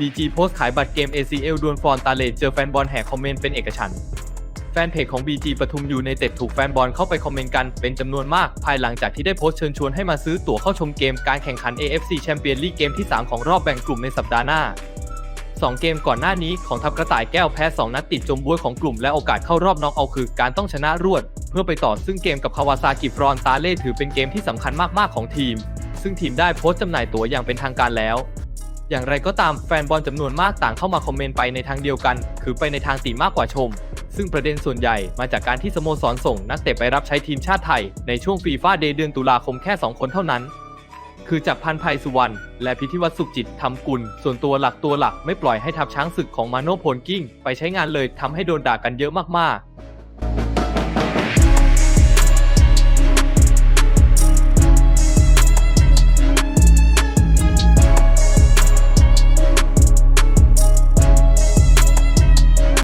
BG โพสต์ขายบัตรเกม ACL ดวลฟอนตาเลเจอแฟนบอลแห่คอมเมนต์เป็นเอกฉันท์แฟนเพจของ BG ปทุมยูในเต็ดถูกแฟนบอลเข้าไปคอมเมนต์กันเป็นจำนวนมาก ภายหลังจากที่ได้โพสต์เชิญชวนให้มาซื้อตั๋วเข้าชมเกมการแข่งขัน AFC แชมเปี้ยนลีกเกมที่ 3 ของรอบแบ่งกลุ่มในสัปดาห์หน้า 2 เกมก่อนหน้านี้ของทัพกระต่ายแก้วแพ้ 2 นัดติดจมบ้วยของกลุ่มและโอกาสเข้ารอบน็อกเอาคือ การต้องชนะรวด เพื่อไปต่อซึ่งเกมกับคาวาซากิฟรอนตาเล่ถือเป็นเกมที่สำคัญมากๆของทีม ซึ่งทีมได้โพสต์จำหน่ายตั๋วอย่างเป็นทางการแล้ว อย่างไรก็ตามแฟนบอลจำนวนมากต่างเข้ามาคอมเมนต์ไปในทางเดียวกัน คือไปในทางติมากกว่าชม ซึ่งประเด็นส่วนใหญ่มาจากการที่สโมสรส่งนักเตะไปรับใช้ทีมชาติไทย ในช่วงฟีฟ่าเดย์เดือนตุลาคมแค่ 2 คนเท่านั้น คือจากพันภัยสุวรรณและพิธิวัฒน์สุขจิตทำกุล ส่วนตัวหลักตัวหลักไม่ปล่อยให้ทัพช้างศึกของมาโนโพลกิ้ง ไปใช้งานเลยทำให้โดนด่ากันเยอะมากๆ